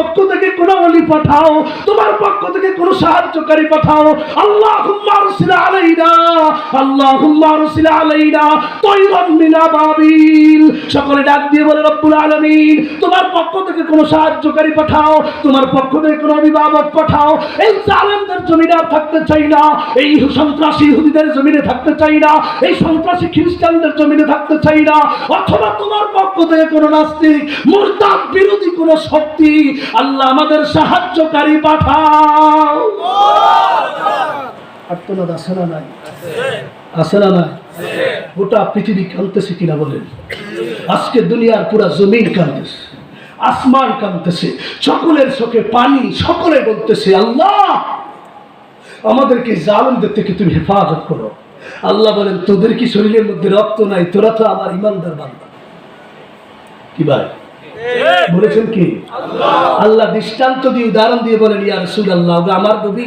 পক্ষ কোনো অলি পাঠাও, তোমার পক্ষ থেকে কোনো সাহায্যকারী পাঠাও। আল্লাহ হুম্মারুসিলা আলাইনা আল্লাহ হুম্মারুসিলা আলাইনা তৈরন মিনা বাবিল। সকলে ডাক দিয়ে বলে, রব্বুল আলামিন, তোমার পক্ষ থেকে কোনো সাহায্যকারী পাঠাও, তোমার পক্ষ থেকে কোনো অভিভাবক পাঠাও। এই জালেমদের জমিনে থাকতে চাই না, এই সন্ত্রাসী ইহুদিদের জমিনে থাকতে চাই না, এই সন্ত্রাসী খ্রিস্টানদের জমিনে থাকতে চাই না। অথবা তোমার পক্ষ থেকে কোনো নাস্তিক, মুরতাদ বিরোধী কোনো শক্তি, আল্লাহ আমাদের সাহায্যকারী পাঠাও। আত্মনাদ আছে না নাই? আছে না নাই? গোটা পৃথিবী কাঁদতেছে কিনা বলেন? আজকে দুনিয়ার পুরা জমিন কাঁদতেছে, আসমান কাঁদতেছে, সকলের চোখে পানি, সকলে বলতেছে, আল্লাহ, আমাদেরকে জালেমদের থেকে তুমি হেফাজত করো। আল্লাহ বলেন, তোদের কি শরীরের মধ্যে রক্ত নাই? তোরা তো আমার ইমানদার বান্দা। কি ভাই? বলেছেন কি? আল্লাহ দৃষ্টান্ত দিয়ে, উদাহরণ দিয়ে বলেন, ইয়া রসুল আল্লাহ আমার নবী,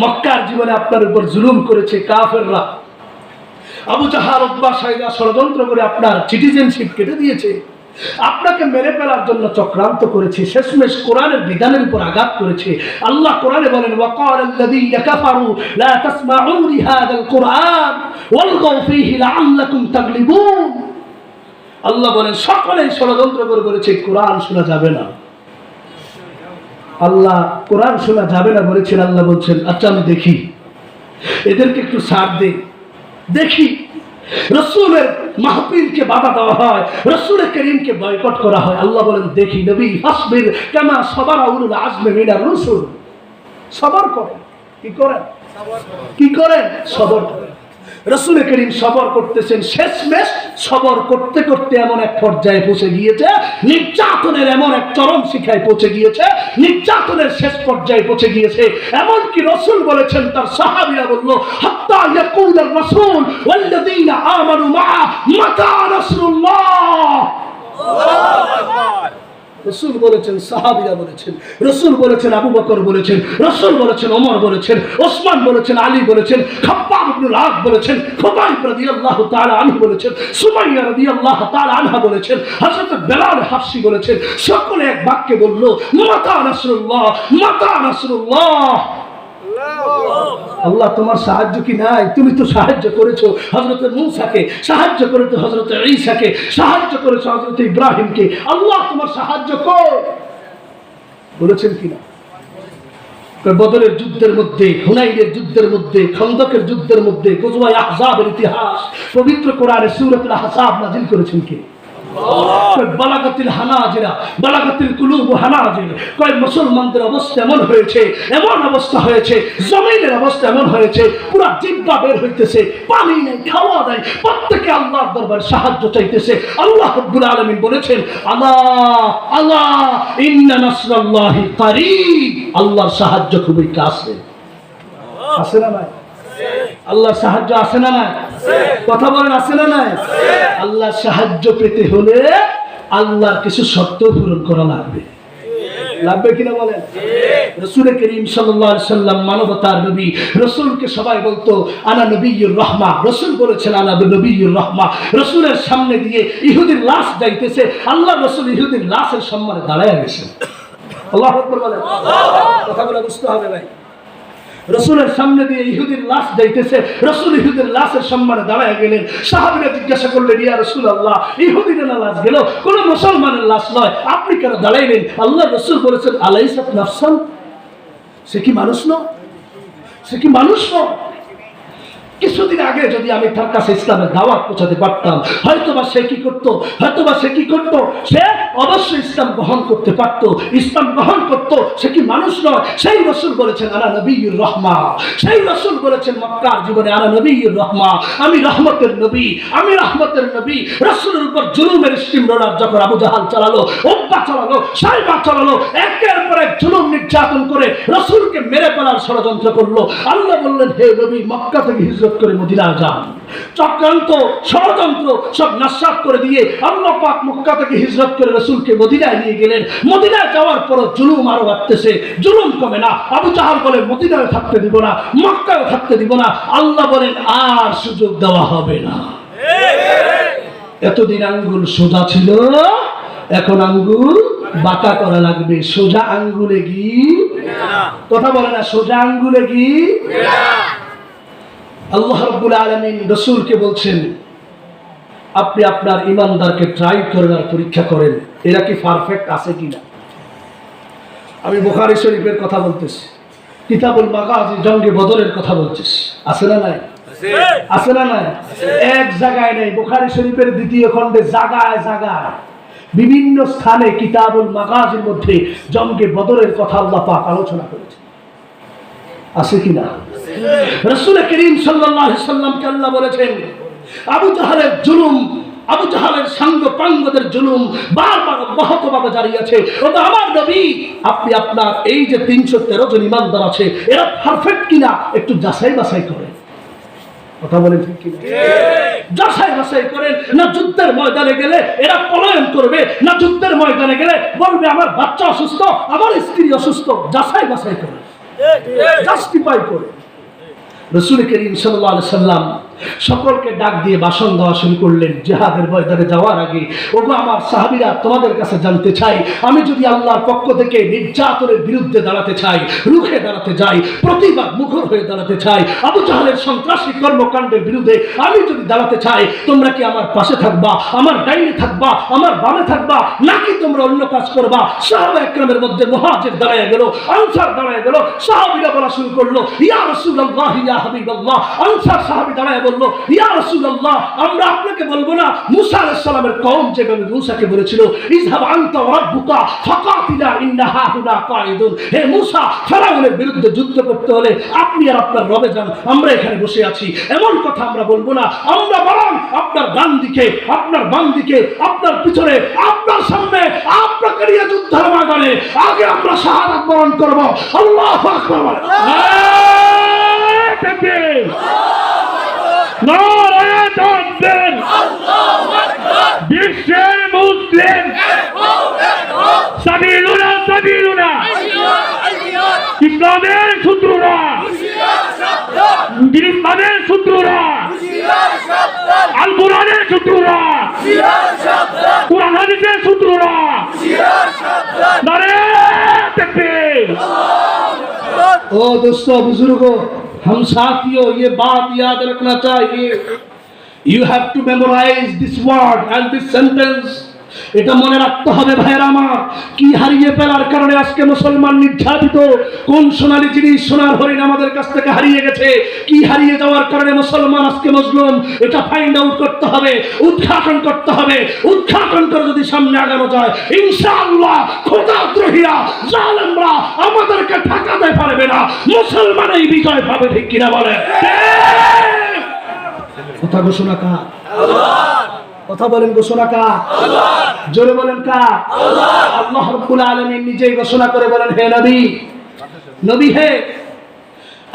মক্কার জীবনে আপনার উপর জুলুম করেছে কাফেররা। আবু জাহার উদ্বা সাইদা ষড়যন্ত্র করে আপনার সিটিজেনশিপ কেটে দিয়েছে। আপনাকে মেরে ফেলার জন্য চক্রান্ত করেছে, শেষমেশ কোরআনের বিধানের উপর আঘাত করেছে। আল্লাহ কোরআনে বলেন, ওয়াকাল আল্লাযীনা কাফারু লা তাসমাউ লিহাদাল কুরআন, ওয়ালগাউ ফীহি লাআল্লাকুম তাগলিবুন। আল্লাহ বলেন, সকলেই ষড়যন্ত্র করে বলেছে, কোরআন শোনা যাবে না। আল্লাহ কোরআন শোনা যাবে না বলেছেন, আল্লাহ বলছেন আচ্ছা আমি দেখি। এদেরকে একটু ছাড় দে। দেখি। রসুলের মাহফিলকে বাধা দেওয়া হয়, রসুলের করিমকে বয়কট করা হয়। আল্লাহ বলেন, দেখি, নবী হাসবির কেমা সবার আউলুল আজমে মিনার রসুল। সবার করেন। কি করেন? কি করেন? সবর করেন। রসুল করিম সবর করতেছেন, শেষমেশ সবর করতে করতে এমন এক পর্যায়ে পৌঁছে গিয়েছে, নির্যাতনের এমন এক চরম শিখায় পৌঁছে গিয়েছে, নির্যাতনের শেষ পর্যায়ে পৌঁছে গিয়েছে। এমনকি রসুল বলেছেন, তার সাহাবিরা বলল, হাত্তা ইয়াকুল আর রাসূল ওয়াল্লাযীনা আমানু মা'a মাতা রাসূলুল্লাহ। রসুল বলেছেন, সাহাবিরা বলেছেন, রসুল বলেছেন, আবু বকর বলেছেন, রসুল বলেছেন, ওমর বলেছেন, ওসমান বলেছেন, আলী বলেছেন বলেছেন বলেছেন, সুমাইয়া আনহা বলেছেন বেলাল হাফসি বলেছেন, সকলে এক বাক্যে বলল, মাতা রাসূলুল্লাহ মাতা আল্লাহ তোমার সাহায্য কি নাই? তুমি তো সাহায্য করেছ হজরত মুসাকে, সাহায্য করেছ হজরত ঈসাকে সাহায্য করেছ হজরত ইব্রাহিমকে। আল্লাহ তোমার সাহায্য কর। বলেছেন কিনা? বদলের যুদ্ধের মধ্যে, হুনাইনের যুদ্ধের মধ্যে, খন্দকের যুদ্ধের মধ্যে, গজওয়াই আহজাবের ইতিহাস, পবিত্র কোরআনে সূরাতুল আহজাব নাজিল করেছেন কে? বালাগাতিল হানাজিরা বালাগাতিল কুলুব হানাজির কয় মুসলমানদের অবস্থা এমন হয়েছে এমন অবস্থা হয়েছে জমিনের অবস্থা এমন হয়েছে পুরো জিব্বা বের হইতেছে পানি নেই খাওয়া নাই প্রত্যেকে আল্লাহর দরবার সাহায্য চাইতেছে। আল্লাহ রব্বুল আলামিন বলেছেন আল্লাহ আল্লাহ ইন্না নাসরাল্লাহি কারীব। আল্লাহর সাহায্য খুবই কাছে। আছে না আল্লাহর সাহায্য আছে না নাই? কথা বলেন আছে না নাই? আল্লাহর সাহায্য পেতে হলে আল্লাহর কিছু শর্ত পূরণ করা লাগবে। লাগবে কিনা বলেন? রসুল করিম সাল্লাম মানবতার নবী রসুলকে সবাই বলতো আনা নবীর রহমা। রসুল বলেছেন আনা নবীর রহমা। রসুলের সামনে দিয়ে ইহুদির লাশ যাইতেছে। আল্লাহ রসুল ইহুদির লাশের সম্মানে দাঁড়ায় গেছেন। আল্লাহ আকবর বলেন। কথাগুলো বুঝতে হবে ভাই। রসুলের সামনে দিয়ে ইহুদির লাশ যাইতেছে, রসুল ইহুদের লাশের সম্মানে দাঁড়ায় গেলেন। সাহাবিরা জিজ্ঞাসা করলেন, ইয়া রসুল আল্লাহ ইহুদির লাশ গেল? কোন মুসলমানের লাশ নয়। আপনি কেন দাঁড়াইলেন আল্লাহ রসুল বলেছেন আলাইসাত নাফসান? সে কি মানুষ নয়? সে কি মানুষ নয়? কিছুদিন আগে যদি আমি তার কাছে ইসলামের দাওয়াত পৌঁছাতে পারতাম, হয়তোবা সে কি করতো? হয়তোবা সে কি করতো? সে অবশ্যই ইসলাম গ্রহণ করতে পারতো। ইসলাম গ্রহণ করতো, সে কি মানুষ নয়? সেই রসুল বলেছেন আনা নবীর রহমা। সেই রসুল বলেছেন, মক্কার জীবনে আনা নবীর রহমা। আমি রহমতের নবী, আমি রহমতের নবী। রসুলের উপর জুলুমের স্টিম রোলার যখন আবু জাহাল চালালো ওব্বা চালালো, সাইবা চালালো, একের পর এক জুলুম নির্যাতন করে রসুলকে মেরে ফেলার ষড়যন্ত্র করল। আল্লাহ বললেন, হে নবী, মক্কা থেকে হিজরত করে মদিনা যান। চক্রান্ত ষড়যন্ত্র সব নাশাত করে দিয়ে আল্লাহ পাক মক্কা থেকে হিজরত করে রসুলকে মদিনায় নিয়ে গেলেন। মদিনায় যাওয়ার পর জুলুম আরও বাড়তেছে। জুলুম কমে না। আবু জাহাল বলে মদিনায় থাকতে দিব না মক্কায় থাকতে দিব না। আল্লাহ বলেন আর সুযোগ দেওয়া হবে না। এতদিন আঙ্গুল সোজা ছিল এখন আঙ্গুল বাঁকা করা লাগবে। সোজা আঙ্গুলে কি? কথা বলে না সোজা আঙ্গুলে কি? আল্লাহ রব্বুল আলমিন রসুলকে বলছেন আপনি আপনার ইমানদারকে ট্রাই করেন আর পরীক্ষা করেন এরা কি পারফেক্ট আছে কিনা? আমি বুখারি শরীফের কথা বলতেছি কিতাবুল মাগাজি জঙ্গে বদরের কথা বলতেছি আছে না নাই? আছে। না নাই? এক জায়গায় নেই বুখারি শরীফের দ্বিতীয় খণ্ডে জাগায় জাগায় বিভিন্ন স্থানে কিতাবুল মাগাজির মধ্যে জঙ্গে বদরের কথা আল্লাহ পাক আলোচনা করেছে আছে কিনা? রসুল করিম সাল্লাল্লাহু আলাইহি সাল্লামকে আল্লাহ বলেছেন আবু জাহালের জুলুম আবু জাহালের সাঙ্গ পাঙ্গদের জুলুম বারবার অব্যাহত ভাবে জারি আছে। ওটা আমার নবী আপনি আপনার এই যে তিনশো তেরো জন ইমানদার আছে এরা পারফেক্ট কিনা একটু যাচাই বাছাই করেন। কথা বলেন কিনা? যাচাই বাছাই করেন না যুদ্ধের ময়দানে গেলে এরা পলায়ন করবে না যুদ্ধের ময়দানে গেলে বলবে আমার বাচ্চা অসুস্থ আমার স্ত্রী অসুস্থ। যাচাই বাছাই করে জাস্টিফাই করে। রসুল করিম সাল্লাহ সাল্লাম সকলকে ডাক দিয়ে বাসন দেওয়া শুরু করলেন। জেহাদের ময়দানে যাওয়ার আগে, ওগো আমার সাহাবিরা, তোমাদের কাছে জানতে চাই, আমি যদি আল্লাহর পক্ষ থেকে নির্যাতনের বিরুদ্ধে দাঁড়াতে চাই, রুখে দাঁড়াতে চাই, প্রতিবাদ মুখর হয়ে দাঁড়াতে চাই, আবু জাহালের সন্ত্রাসী কর্মকাণ্ডের বিরুদ্ধে আমি যদি দাঁড়াতে চাই, তোমরা কি আমার পাশে থাকবা, আমার ডাইনে থাকবা, আমার বামে থাকবা, নাকি তোমরা অন্য কাজ করবা? সাহাবা একরামের মধ্যে মহাজের দাঁড়ায় গেল, আনসার দাঁড়ায় গেল, সাহাবিরা বলা শুরু করল, ইয়া রাসূলুল্লাহ, ইয়া হাবিবাল্লাহ। আনসার সাহাবী দাঁড়ায় বলল ইয়া রাসূলুল্লাহ আমরা আপনাকে বলব না মুসা আলাইহিস সালামের কওম যেভাবে মুসাকে বলেছিল ইযহাব আনতা ওয়া রাব্বুকা ফাকাতিলা ইন্না হাহুনা কাঈদুন। হে মুসা ফেরাউনের বিরুদ্ধে যুদ্ধ করতে হলে আপনি আর আপনার রবে যান আমরা এখানে বসে আছি। এমন কথা আমরা বলব না আমরা বরং আপনার ডান দিকে আপনার বাম দিকে আপনার পিছনে আপনার সামনে আপনাকে নিয়ে যুদ্ধের ময়দানে আগে আমরা শাহাদাত বরণ করব। আল্লাহু আকবার বলেন। নারায়ে তাকবীর নারায়ে তাকবীর বিশ্বের মুসলিম। সাবিলুনা সাবিলুনা ইসলামের শত্রুরা। ইসলামের শত্রুরা। আল কোরআনের শত্রুরা। কোরআন হাদিসের শত্রুরা। নারে তাকবীর। ও দোস্ত, বুজুর্গ। हम साथियों ये बात याद रखना चाहिए you have to memorise this word and this sentence এটা মনে রাখতে হবে ভাইয়ের আমার। কি হারিয়ে ফেলার কারণে আজকে মুসলমান নির্যাতিত কোন সোনালী জিনিস সোনার হরিণ আমাদের কাছ থেকে হারিয়ে গেছে? কি হারিয়ে যাওয়ার কারণে মুসলমান আজকে মজলুম? এটা ফাইন্ড আউট করতে হবে উদ্ঘাটন করতে হবে। উদ্ঘাটন করে যদি সামনে আগানো যায় ইনশাআল্লাহ খোদাদ্রোহীরা জালেমরা আমাদেরকে ঠেকাতে পারবে না। মুসলমান এই বিজয় পাবে ঠিক কিনা বলে কথা ঘোষণা কা কথা বলেন ঘোষণা কা জোরে বলেন কা আল্লাহ রব্বুল আলামিন নিজেই ঘোষণা করে বলেন, হে নবী নবী হে,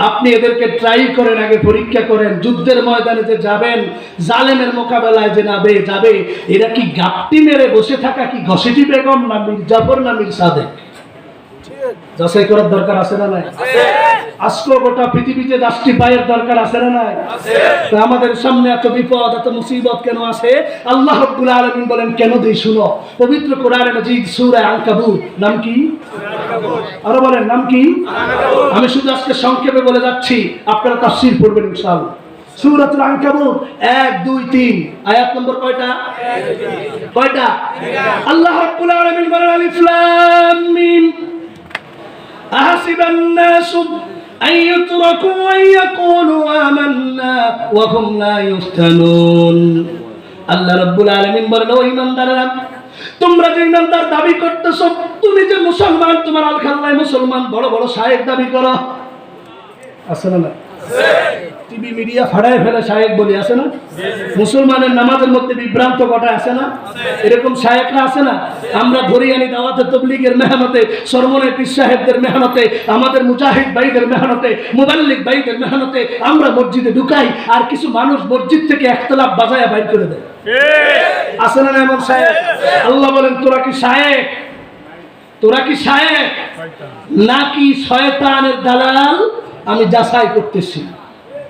আপনি এদেরকে ট্রাই করেন, আগে পরীক্ষা করেন, যুদ্ধের ময়দানে যে যাবেন, জালেমের মোকাবেলায় যে নাবে যাবে, এরা কি গাপটি মেরে বসে থাকা কি ঘসেটি বেগম না মির্জাফর না মির সাদেক যাচাই করার দরকার আছে না নাই? আজকে গোটা পৃথিবীতে দাসটি পায়ের দরকার আছে না নাই? আমাদের সামনে এত বিপদ এত মুসিবত কেন আছে? আল্লাহ রব্বুল আলামিন বলেন কেন দেই শুনো? পবিত্র কোরআনে মাজিদ সূরা আনকাবুত নাম কি? আরও বলেন নাম কি? আমি শুধু আজকে সংক্ষেপে বলে যাচ্ছি আপনারা তাফসীর পড়বেন ইনশাআল্লাহ। সূরাতুল আনকাবুত 1 2 3 আয়াত নম্বর কয়টা? কয়টা? আল্লাহ রাব্বুল আলামিন বলেন আলিফ লাম মিম। أحسب الناس أن يتركوا أن يقولوا آمنا وهم لا يفتنون আল্লাহ রাব্বুল আলামিন বলেন ও ইমানদাররা তোমরা যে ইমানদার দাবি করতেছো তুমি যে মুসলমান তোমার আল খাল্লায় মুসলমান বড় বড় শায়েক দাবি করো আছে না না টিভি মিডিয়া ফাড়ায় ফেলে শায়েক বলি, আছে না? মুসলমানের নামাজের মধ্যে বিভ্রান্ত আছে না? এরকম শায়েকরা আছে না? আমরা ধরে আনি তবলিগের মেহনতে সরমনের পীর সাহেবদের মেহনতে, আমাদের মুজাহিদ ভাইদের মেহনতে, মুবাল্লিক ভাইদের মেহনতে আমরা মসজিদে ঢুকাই আর কিছু মানুষ মসজিদ থেকে একতলাপ বাজায়া বাইর করে দেয়। আছে না এমন শায়েক? আল্লাহ বলেন, তোরা কি শায়েক? তোরা কি শায়েক? নাকি শয়তানের দালাল? আমি যাচাই করতেছি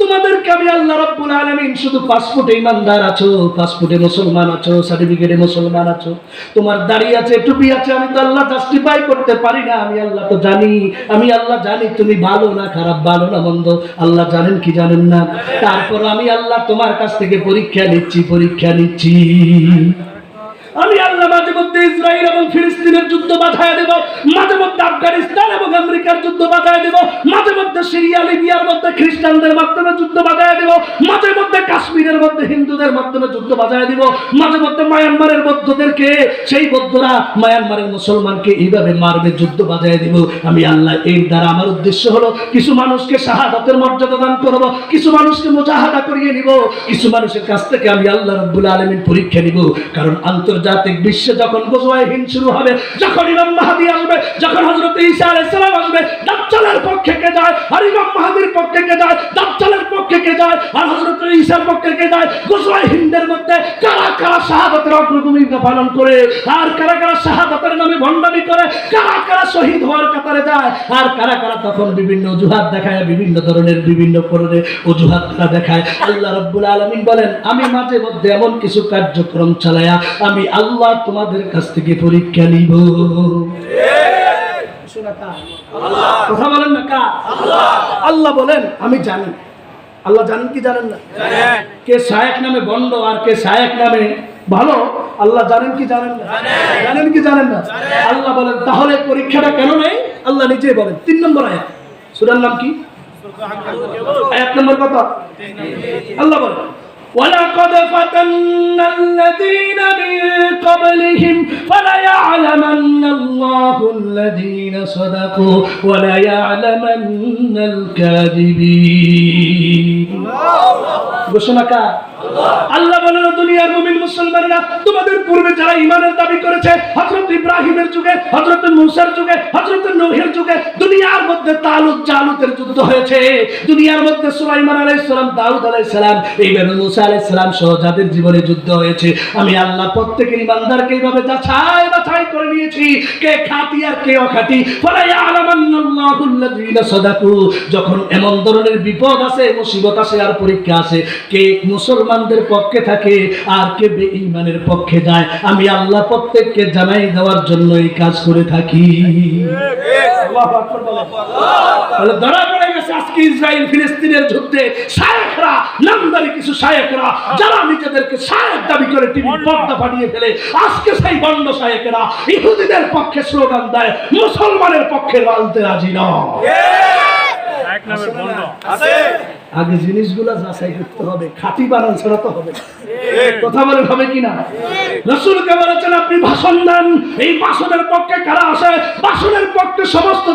তোমাদেরকে আমি আল্লাহ রাব্বুল আলামিন শুধু পাসপোর্টে ইমানদার আছো, পাসপোর্টে মুসলমান আছো, সার্টিফিকেটে মুসলমান আছো। তোমার দাড়ি আছে, টুপি আছে, আমি তো আল্লাহ জাস্টিফাই করতে পারি না। আমি আল্লাহ তো জানি, আমি আল্লাহ জানি তুমি ভালো না খারাপ, ভালো না মন্দ। আল্লাহ জানেন কি জানেন না। তারপর আমি আল্লাহ তোমার কাছ থেকে পরীক্ষা নিচ্ছি পরীক্ষা নিচ্ছি। আমি আল্লাহ মাঝে মধ্যে ইসরায়েল এবং ফিলিস্তিনের যুদ্ধ বাধায় দেব, মাঝে মধ্যে আফগানিস্তান এবং আমেরিকার যুদ্ধ বাধায় দেব, মাঝে মধ্যে সিরিয়া, লিবিয়ার মধ্যে খ্রিস্টানদের মাধ্যমে যুদ্ধ বাধায় দেব, মাঝে মধ্যে কাশ্মীরের মধ্যে হিন্দুদের মাধ্যমে যুদ্ধ বাধায় দেব, মাঝে মধ্যে মায়ানমারের বৌদ্ধদেরকে, সেই বৌদ্ধরা মায়ানমারের মুসলমানকে এইভাবে মারবে, যুদ্ধ বাজায় দিব। আমি আল্লাহ, এর দ্বারা আমার উদ্দেশ্য হলো, কিছু মানুষকে শাহাদাতের মর্যাদা দান করব, কিছু মানুষকে মুজাহাদা করিয়ে নিব, কিছু মানুষের কাছ থেকে আমি আল্লাহ রব্বুল আলমিন পরীক্ষা নিব, কারণ আন্তর্জাতিক বিশ্বে যখন শুরু হবে। যখন ইমাম মাহাদি আসবে, যখন হজরত ঈসা আসবে পক্ষে কে যায়? আর ইমাম মাহাদির পক্ষে কে যায়? পক্ষে কে যায়? আর হজরত ঈসার পক্ষে কে যায়? গোজওয়াই হিন্দের মধ্যে কারা কারা অগ্রভূমিকা পালন করে? আর কারা কারা নামে ভণ্ডামি করে? কারা কারা শহীদ হওয়ার কাতারে যায়? আর কারা কারা তখন বিভিন্ন অজুহাত দেখায়, বিভিন্ন ধরনের বিভিন্ন ধরনের অজুহাত দেখায়। আল্লাহ রব্বুল বলেন, আমি মাঝে মধ্যে এমন কিছু কার্যক্রম চালায়া, আমি আল্লাহ তোমাদের কাছ থেকে পরীক্ষা নিব। কথা বলেন না কা আল্লাহ বলেন আমি জানি। আল্লাহ জানেন কি জানেন না? কে শায়েক নামে বন্ড আর কে শায়েক নামে ভালো আল্লাহ জানেন কি জানেন না? জানেন। কি জানেন না? আল্লাহ বলেন তাহলে পরীক্ষাটা কেন নেই? আল্লাহ নিজেই বলেন। তিন নম্বর আয়াত। সুরার নাম কি? আয়াত নম্বর কত আল্লাহ বলেন ولقد فتنا الذين من قبلهم فليعلمن الله الذين صدقوا وليعلمن الكاذبين ঘোষণা কার আল্লাহ বলেন দুনিয়ার মুমিন মুসলমানেরা, তোমাদের পূর্বে যারা ইমানের দাবি করেছে, হযরত ইব্রাহিমের যুগে, হযরত মুসার যুগে, হযরত নূহের যুগে, দুনিয়ার মধ্যে তালুত জালুতের যুদ্ধ হয়েছে। দুনিয়ার মধ্যে সুলাইমান আলাইহিস সালাম, দাউদ আলাইহিস সালাম এইভাবে মুসা আলাইহিস সালাম সহ যাদের জীবনে যুদ্ধ হয়েছে, আমি আল্লাহ প্রত্যেকের ইমানদারকে এইভাবে যাচাই বাছাই করে নিয়েছি। কে খাঁটি আর কে অখাঁটি। ফলা ইয়ালামান্নাল্লাহু আল্লাযীনা সাদাকু, যখন এমন ধরনের বিপদ আসে, মুসিবত আসে আর পরীক্ষা আসে, কে মুসলমানদের পক্ষে থাকে আর কে বেঈমানের পক্ষে যায়? আমি আল্লাহ প্রত্যেককে জানাই দেওয়ার জন্য এই কাজ করে থাকি। আল্লাহু আকবার বলেন। তাহলে ধরা পড়ে গেছে আজকে ইসরায়েল ফিলিস্তিনের যুদ্ধে শায়েকরা নামদারি কিছু শায়েকরা যারা নিজেদেরকে শায়েক দাবি করে টিভি পর্দা ফাটিয়ে ফেলে আজকে সেই বন্ড শায়েকেরা ইহুদিদের পক্ষে স্লোগান দেয় মুসলমানের পক্ষে রালতে রাজি নয়। এক নামের বন্ধ আগে জিনিসগুলো যাচাই করতে হবে, খাঁটি বানান ছাড়া তো হবে কথা বলে হবে কিনা রসুলকে বলেছেন, আপনি ভাষণ দেন। এই ভাষণের পক্ষে কারা আসে? ভাষণের পক্ষে সমস্ত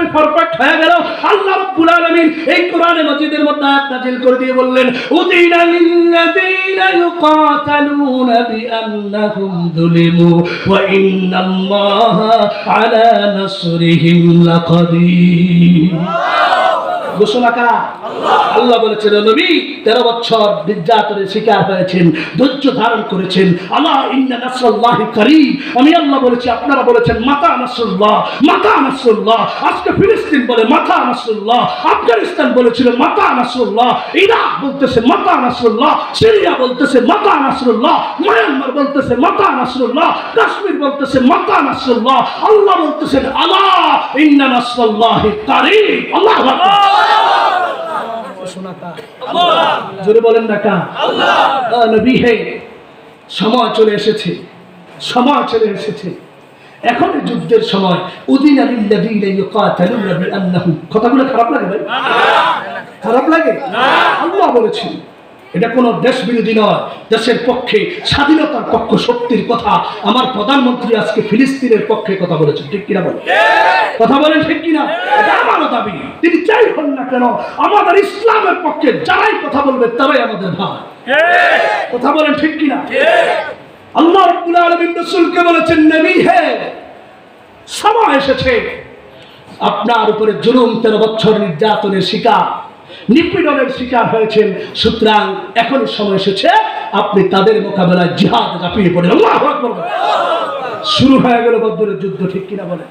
তেরো পারফেক্ট হয়ে গেল আল্লাহ রাব্বুল আলামিন এই কোরআনে মধ্যে আয়াত নাযিল করে দিয়ে বললেন ইউকাতালুনা বিআন্নাহুম যুলিমু ওয়া ইন্নাল্লাহা আলা নাসরিহিম লাকাদির। ঘোষণা আল্লাহ বলেছেন নবী, তেরো বছর নির্যাতনের শিকার হয়েছেন, ধৈর্য ধারণ করেছেন। আল্লাহ ইন্না করিম। আমি আল্লাহ বলেছি, আপনারা বলেছেন, মাতা নাসরুল্লাহ মাতা নাসরুল্লাহ। আজকে ফিলিস্তিন বলে নাসরুল্লাহ। আফগানিস্তান বলেছিল নাসরুল্লাহ। ইরাক বলতেছে নাসরুল্লাহ। সিরিয়া বলতেছে নাসরুল্লাহ। মায়ানমার বলতেছে নাসরুল্লাহ। কাশ্মীর বলতেছে নাসরুল্লাহ। আল্লাহ বলতেছেন আল্লাহ ইন্না নাসরুল্লাহি করিম। আল্লাহ জোরে বলেন না কা। আল্লাহ। নবী হে সময় চলে এসেছে। সময় চলে এসেছে। এখন যুদ্ধের সময় উদিন কথাগুলো খারাপ লাগে ভাই? খারাপ লাগে? আল্লাহ বলেছেন এটা কোন দেশ বিরোধী নয় দেশের পক্ষে স্বাধীনতার পক্ষ শক্তির কথা। আমার প্রধানমন্ত্রী আজকে ফিলিস্তিনের পক্ষে কথা বলেছেন ঠিক কিনা বলেন? কথা বলেন ঠিক কিনা? এটা আমারও দাবি। তিনি যাই হন না কেন আমাদের ইসলামের পক্ষে যারাই কথা বলবে তারাই আমাদের ভাই। কথা বলেন ঠিক কিনা? আল্লাহ রব্বুল আলামিন রাসূলকে বলেছেন, নবী হে, সময় এসেছে। আপনার উপরে জুলুম তেরো বছর নির্যাতনের শিকার, নিপীড়নের শিকার হয়েছেন। সুতরাং এখন সময় এসেছে, আপনি তাদের মোকাবেলায় জিহাদ ঝাঁপিয়ে পড়ে আল্লাহ। শুরু হয়ে গেল বদরের যুদ্ধ, ঠিক কিনা বলে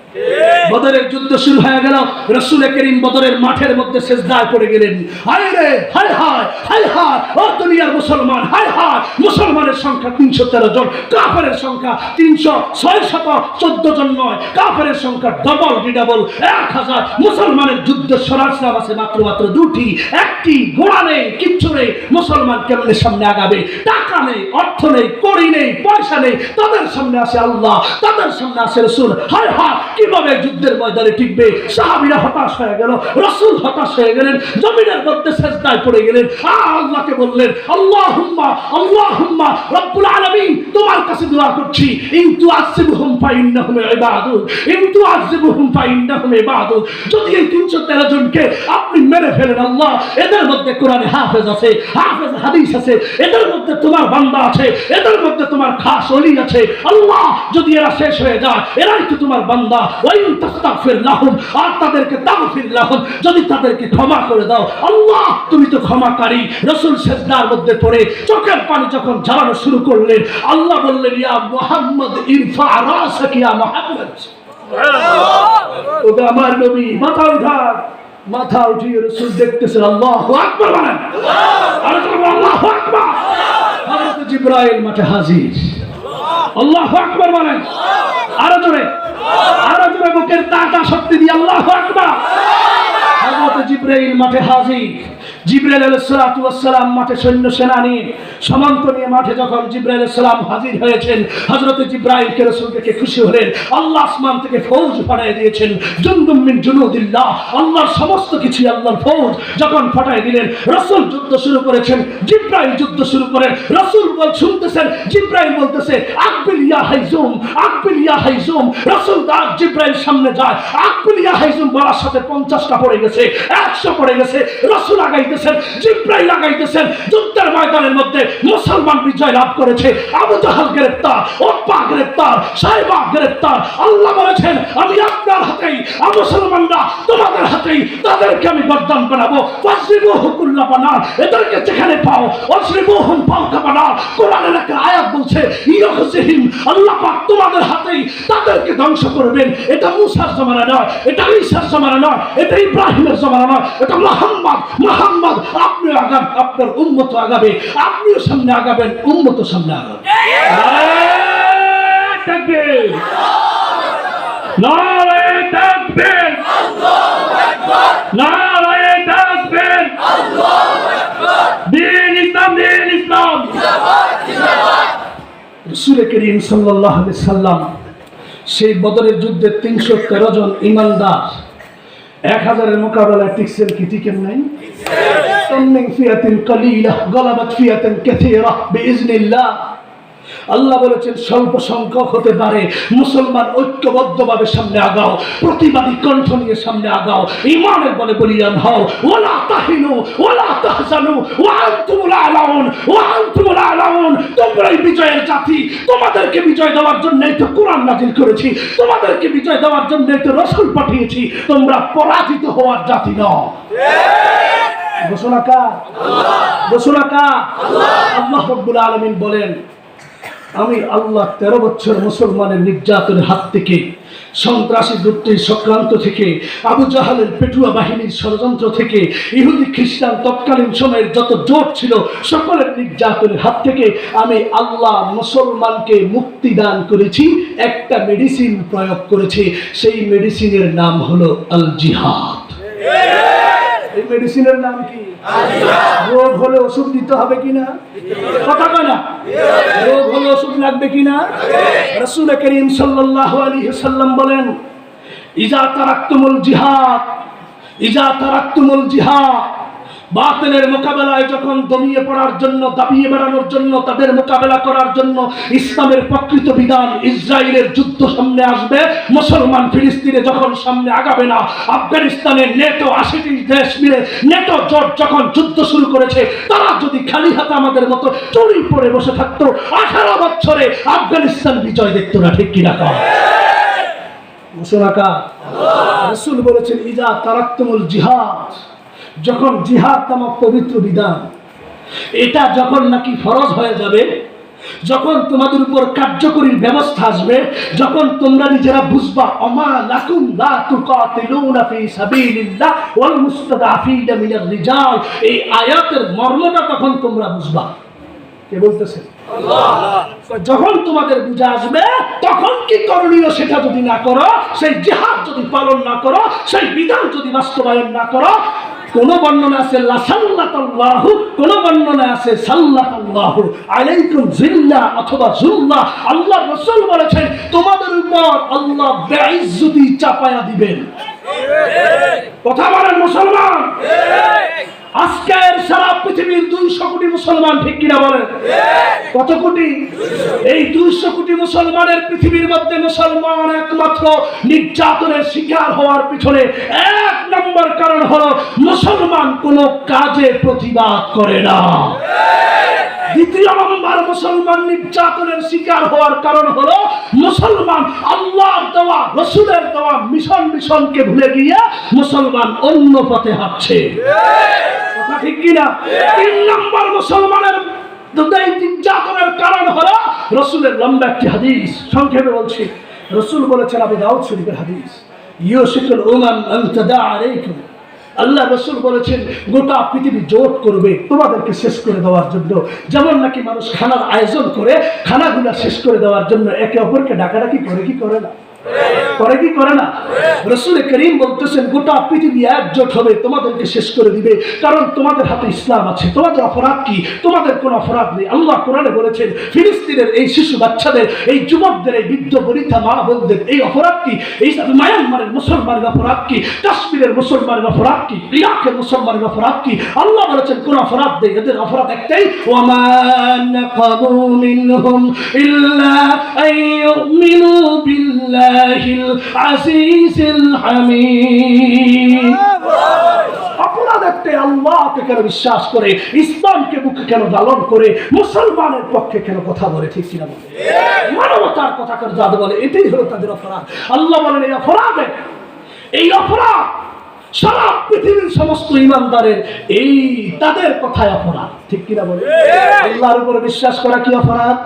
বদরের যুদ্ধ শুরু হয়ে গেল, রসুল করিম বদরের মাঠের মধ্যে শেষদায় পড়ে গেলেন। হায় রে, হায় হায় হায় হায়, ও দুনিয়ার মুসলমান, হায় হায়, মুসলমানের সংখ্যা তিনশো তেরো জন কাফের সংখ্যা তিনশো ছয় শত চোদ্দ জন নয় কাফের সংখ্যা ডবল ডিডাবল এক হাজার মুসলমানের যুদ্ধ সরাসরাম আছে মাত্র মাত্র দুটি, একটি ঘোড়া নেই, কিচ্ছু নেই। মুসলমান কেমনে সামনে আগাবে? টাকা নেই, অর্থ নেই, কড়ি নেই, পয়সা নেই, তাদের সামনে আসে আল্লাহ। তাদের সামনে আসে রসুল। হায় হায়, কীভাবে যুদ্ধের ময়দানে টিকবে? সাহাবিরা হতাশ হয়ে গেল, রসুল হতাশ হয়ে গেলেন, জমিনের মধ্যে পড়ে গেলেন। আল্লাহকে বললেন আল্লাহ হুম্মা আল্লাহ হুম্মা রব্বুল তোমার কাছে দোয়া করছি। ইনতু ইনতু যদি এই 313 জনকে আপনি মেরে ফেলেন, আল্লাহ, এদের মধ্যে কোরআনে হাফেজ আছে, হাফেজ হাদিস আছে, এদের মধ্যে তোমার বান্দা আছে, এদের মধ্যে তোমার খাস ওলি আছে। আল্লাহ, যদি এরা শেষ হয়ে যায়। এরাই তো তোমার বান্দা। ওই তাস্তাগফির লাহুম আর তাদেরকে তাগফির লাহুম। যদি তাদেরকে ক্ষমা করে দাও আল্লাহ তুমি তো ক্ষমাকারী। রসুল সেজদার মধ্যে পড়ে চোখের পানি যখন ঝরানো শুরু করলেন আল্লাহ বললেন ইয়া মুহাম্মদ ইরফা রাসাক ইয়া মুহাম্মদ। ওগো আমার নবী মাথা উঠান। মাথা উঠিয়ে রসুল দেখতেছেন আল্লাহ আকবার বলেন আল্লাহ আকবার হযরত জিব্রাইল মাঠে হাজির। আল্লাহ আকবার বলেন। আরও জোরে। আরও জোরে বুকের তাটা শক্তি দিয়ে আল্লাহ আকবার। হযরত জিব্রাইল মাঠে হাজির। জিব্রাইল মাঠে সৈন্য সেনা নিয়ে নিয়ে মাঠে যখন জিব্রাইল সালাম হাজির হয়েছেন, হযরত জিব্রাইল কে রাসূল দেখে খুশি হলেন, আল্লাহ আসমান থেকে ফৌজ পাঠিয়ে দিয়েছেন। জুনদুম জুনুদিল্লাহ, আল্লাহর সমস্ত কিছু আল্লাহর ফৌজ যখন পাঠিয়ে দিলেন, রাসূল যুদ্ধ শুরু করেছেন, জিব্রাইল যুদ্ধ শুরু করেন, রাসূল বল শুনতেছেন, জিব্রাইল বলতেছে, আকবিল ইয়া হাইজুম, আকবিল ইয়া হাইজুম। রাসূল দা জিব্রাইল সামনে যায়, আকবিল ইয়া হাইজুম, বলার সাথে 50টা পড়ে গেছে 100 পড়ে গেছে। রাসূল আগাইতেছেন জিব্রাইল আগাইতেছেন যুদ্ধের ময়দানের মধ্যে মুসলমান বিজয় লাভ করেছে। আবু জাহাল গ্রেফতার ওপা গ্রেফতার সাইবা গ্রেফতার আল্লাহ বলেছেন, আমি আপনার হাতেই মুসলমানরা তোমাদের হাতেই তাদেরকে আমি বানাবো। ওয়াসরিবু হুকুল্লা বানার এদেরকে যেখানে পাও ওয়াসরিবু হুম বানার আয়াত বলছে ইয়খসিহিম আল্লাহ পাক তোমাদের হাতেই তাদেরকে ধ্বংস করবেন। এটা মুসার জমানা নয়, এটা ঈসার জমানা নয়, এটা ইব্রাহিমের জমানা নয়, এটা মোহাম্মদ মোহাম্মদ আপনি আগান আপনার উন্মত আগাবে আপনিও সামনে আগাবেন উন্মত সামনে আগাবে তাকবীর নারে তাকবীর নারে দিন ইসলাম দিন ইসলাম। রসুল করিম সাল্লাহ সাল্লাম সেই বদরের যুদ্ধে তিনশো তেরো জন ইমানদার এক হাজারের মোকাবেলায় টিকছেন কি টিকেন নাই من فئة قليلة غلبت فئة كثيرة بإذن الله আল্লাহ বলেছেন, স্বল্প সংখ্যক হতে পারে। মুসলমান ঐক্যবদ্ধভাবে সামনে আগাও, প্রতিবাদী কণ্ঠ নিয়ে সামনে আগাও ইমানের বলে বলিয়ান হও ওলা ওলা তাহজানু, ওয়া আনতুমুল আলাউন, ওয়া আনতুমুল আলাউন। তোমরাই বিজয়ের জাতি, তোমাদেরকে বিজয় দেওয়ার জন্যই তো কোরআন নাজিল করেছি, তোমাদেরকে বিজয় দেওয়ার জন্যই তো রসুল পাঠিয়েছি, তোমরা পরাজিত হওয়ার জাতি নও। ঘোষণা কার? ঘোষণা কার? আল্লাহ রব্বুল আলামিন বলেন আমি আল্লাহ তেরো বছর মুসলমানের নির্যাতনের হাত থেকে, সন্ত্রাসী গোষ্ঠীর সক্রান্ত থেকে, আবু জাহালের পেটুয়া বাহিনীর ষড়যন্ত্র থেকে, ইহুদি খ্রিস্টান তৎকালীন সময়ের যত জোট ছিল, সকলের নির্যাতনের হাত থেকে আমি আল্লাহ মুসলমানকে মুক্তি দান করেছি, একটা মেডিসিন প্রয়োগ করেছি, সেই মেডিসিনের নাম হলো আল জিহাদ এই মেডিসিনের নাম কি? রোগ হলে ওষুধ দিতে হবে কিনা? কথা কয় না? রোগ হলে ওষুধ লাগবে কিনা? রসুল করিম সাল্লাহ আলী সাল্লাম বলেন, ইজা তারাক্তুমুল জিহাদ, ইজা তারাক্তুমুল জিহাদ বাতিলের মোকাবেলায় যখন দমিয়ে পড়ার জন্য, দাবিয়ে বেড়ানোর জন্য, তাদের মোকাবেলা করার জন্য ইসলামের প্রকৃত বিধান ইসরায়েলের যুদ্ধ সামনে আসবে, মুসলমান ফিলিস্তিনে যখন সামনে আগাবে না আফগানিস্তানের নেটো আশিটি দেশ মিলে নেটো জোট যখন যুদ্ধ শুরু করেছে, তারা যদি খালি হাতে আমাদের মতো চুরি পড়ে বসে থাকতো, আঠারো বছরে আফগানিস্তান বিজয় দেখতো না, ঠিক কিনা কম কার? রসুল বলেছেন, ইজা তারাক্তমুল জিহাদ। যখন জিহাদ নামক পবিত্র বিধান এটা যখন নাকি ফরজ হয়ে যাবে যখন তোমাদের উপর কার্যকরী ব্যবস্থা আসবে যখন তোমরা নিজেরা বুঝবা অমা লাকুম লা তুকাতিলুনা ফি সাবিলিল্লাহ ওয়াল মুস্তাদাফিনা মিনার রিজাল এই আয়াতের মর্মটা তখন তোমরা বুঝবা। কে বলতেছে? যখন তোমাদের বুঝে আসবে তখন কি করণীয় সেটা যদি না করো সেই জিহাদ যদি পালন না করো সেই বিধান যদি বাস্তবায়ন না করো কোন বর্ণনা আছে লাসাল্লাতাল্লাহু, কোন বর্ণনা আছে সাল্লাতাল্লাহু আলাইকুম জিল্লা অথবা জুল্লা। আল্লাহ রাসূল বলেছেন, তোমাদের উপর আল্লাহ বেইজ্জতি চাপায়া দিবেন। কথা বলেন মুসলমান। আজকের সারা পৃথিবীর দুইশো কোটি মুসলমান ঠিক কিনা বলেন? কত কোটি? এই দুইশো কোটি মুসলমানের পৃথিবীর মধ্যে মুসলমান একমাত্র নির্যাতনের শিকার হওয়ার পিছনে এক নম্বর কারণ হলো মুসলমান কোনো কাজে প্রতিবাদ করে না। দ্বিতীয় নম্বর মুসলমান নির্যাতনের শিকার হওয়ার কারণ হলো মুসলমান আল্লাহর দেওয়া, রসুলের দেওয়া মিশন মিশনকে ভুলে গিয়ে মুসলমান অন্য পথে হাঁটছে। কথা ঠিক কিনা? তিন নম্বর মুসলমানের নির্যাতনের কারণ হলো রসুলের লম্বা একটি হাদিস। সংক্ষেপে বলছি, রসুল বলেছেন আবু দাউদ শরীফের হাদিস, ইউসিকুল উমান আনতাদা আলাইকুম। আল্লাহ রসুল বলেছেন, গোটা পৃথিবী জোট করবে তোমাদেরকে শেষ করে দেওয়ার জন্য। যেমন নাকি মানুষ খানার আয়োজন করে, খানাগুলা শেষ করে দেওয়ার জন্য একে অপরকে ডাকাডাকি করে, কি করে না? করে কি করে না? রসুল করিম বলতেছেন গোটা পৃথিবী একজোট হবে তোমাদেরকে শেষ করে দিবে। কারণ তোমাদের হাতে ইসলাম আছে তোমাদের অপরাধ কি? তোমাদের কোনো অপরাধ নেই। আল্লাহ কোরআনে বলেছেন ফিলিস্তিনের এই শিশু বাচ্চাদের এই যুবকদের এই বৃদ্ধ বনিতা মা বোনদের এই অপরাধ কি? এই মায়ানমারের মুসলমানের অপরাধ কি? কাশ্মীরের মুসলমানের অপরাধ কি? ইরাকের মুসলমানের অপরাধ কি? আল্লাহ বলেছেন কোন অপরাধ নেই। এদের অপরাধ একটাই নাকামু ইল্লা আইয়ুমিনু হামিদ অপরাধ একটাই আল্লাহকে কেন বিশ্বাস করে ইসলামকে বুকে কেন লালন করে মুসলমানের পক্ষে কেন কথা বলে ঠিক কিনা বলে? মানবতার কথা কেন যাতে বলে? এটাই হলো তাদের অপরাধ। আল্লাহ বলেন এই অপরাধে এই অপরাধ সারা পৃথিবীর সমস্ত ইমানদারের এই তাদের কথায় অপরাধ। ঠিক কিনা বলে আল্লাহর উপরে বিশ্বাস করা কি অপরাধ?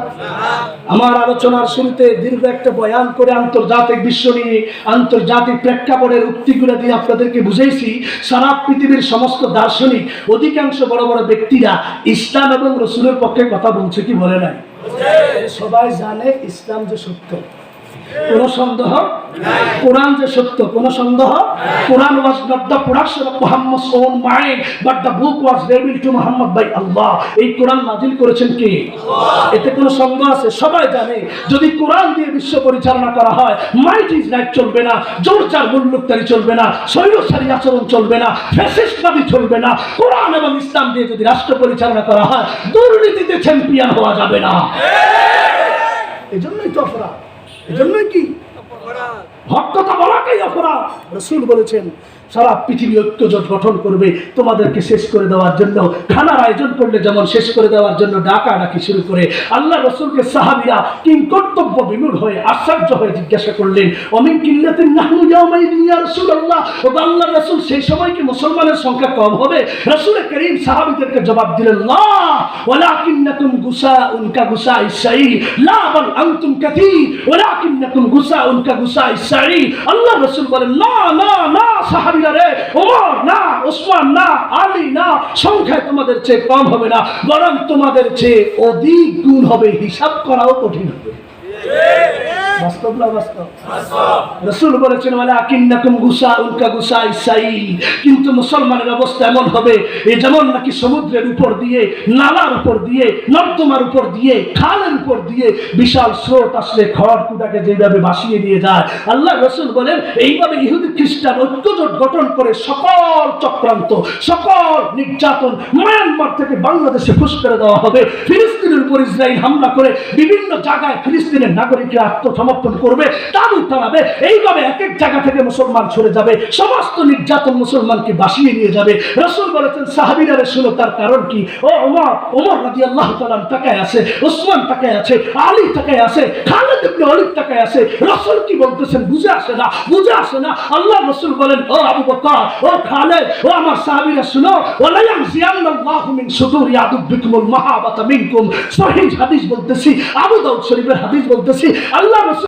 আমার আলোচনার শুরুতে দীর্ঘ একটা বয়ান করে আন্তর্জাতিক বিশ্ব নিয়ে আন্তর্জাতিক প্রেক্ষাপটের উক্তিগুলো দিয়ে আপনাদেরকে বুঝেছি সারা পৃথিবীর সমস্ত দার্শনিক, অধিকাংশ বড় বড় ব্যক্তিরা ইসলাম এবং রসুলের পক্ষে কথা বলছে কি বলে নাই? সবাই জানে ইসলাম যে সত্য। কোন সন্দেহ কোরআন যে সত্য কোন সন্দেহ Quran was not the production of Muhammad's own mind but the book was revealed to Muhammad by Allah এই কোরআন নাজিল করেছেন কে? এতে কোনো সন্দেহ আছে? সবাই জানে যদি কোরআন দিয়ে বিশ্ব পরিচালনা করা হয় মাইট ইজ রাইট চলবে না জোরচার মুল্লুকতারি চলবে না আচরণ চলবে না ফ্যাসিস্টবাদী চলবে না কোরআন এবং ইসলাম দিয়ে যদি রাষ্ট্র পরিচালনা করা হয় দুর্নীতিতে চ্যাম্পিয়ন হওয়া যাবে না। এজন্যই তো অপরাধ। এজন্যই কি? হক কথা বলাটাই অপরাধ। রসুল বলেছেন সারা পৃথিবী ঐক্যজোট গঠন করবে। তোমাদেরকে শেষ করে দেওয়ার জন্য, খানার আয়োজন করলে যেমন শেষ করে দেওয়ার জন্য ডাকা ডাকি শুরু করে, আল্লাহ রসুলকে সাহাবিরা কিং কর্তব্য বিমূঢ় হয়ে, আশ্চর্য হয়ে জিজ্ঞাসা করলেন, অমিন ও আল্লাহ রাসূল সেই সময় কি মুসলমানের সংখ্যা কম হবে? রাসূল করিম সাহাবীদেরকে জবাব দিলেন লা ওয়ালাকিন্নাকুম গুসাউন কা গুসাই সাই লা বাল আনতুম কাথীর, ওয়ালাকিন্নাকুম গুসাউন কা গুসাই সাই আল্লাহ রাসূল বলেন, না না না সাহাবীরা রে ওমর না, ওসমান না, আলী না, সংখ্যায় তোমাদের চেয়ে কম হবে না, বরং তোমাদের চেয়ে অধিক গুণ হবে, হিসাব করাও কঠিন হবে। যেভাবে দিয়ে যায়। আল্লাহ রসুল বলেন, এইভাবে ইহুদি খ্রিস্টান ঐক্যজোট গঠন করে সকল চক্রান্ত, সকল নির্যাতন মায়ানমার থেকে বাংলাদেশে ফুস করে দেওয়া হবে। ফিলিস্তিনের উপর ইসরায়েল হামলা করে বিভিন্ন জায়গায় ফিলিস্তিনের নাগরিকরা আত্মসমর্পণ করবে তাবুত টানাবে এইভাবে এক এক জায়গা থেকে মুসলমান সরে যাবে। সমস্ত নির্যাতন মুসলমানকে বাসিয়ে নিয়ে যাবে। রসুল বলেছেন, সাহাবিরা শুনো, তার কারণ কি? ও ওমর ওমর রাজি আল্লাহ তালাম তাকায় আছে ওসমান তাকায় আছে, আলী তাকায় আছে, খালেদ ইবনে ওয়ালিদ তাকায় আছে। রসুল কি বলতেছেন বুঝে আসে না, বুঝে আসে না। আল্লাহ রসুল বলেন, ও আবু বকর, ও খালেদ, ও আমার সাহাবীরা, শুনো ওলা ইয়ানজিয়ান্নাল্লাহু মিন সুদুরি আদুবিকুমুল মাহাবাতা মিনকুম। সহিহ হাদিস বলতেছি, আবু দাউদ শরীফের হাদিস বলতেছি আল্লাহ রসুল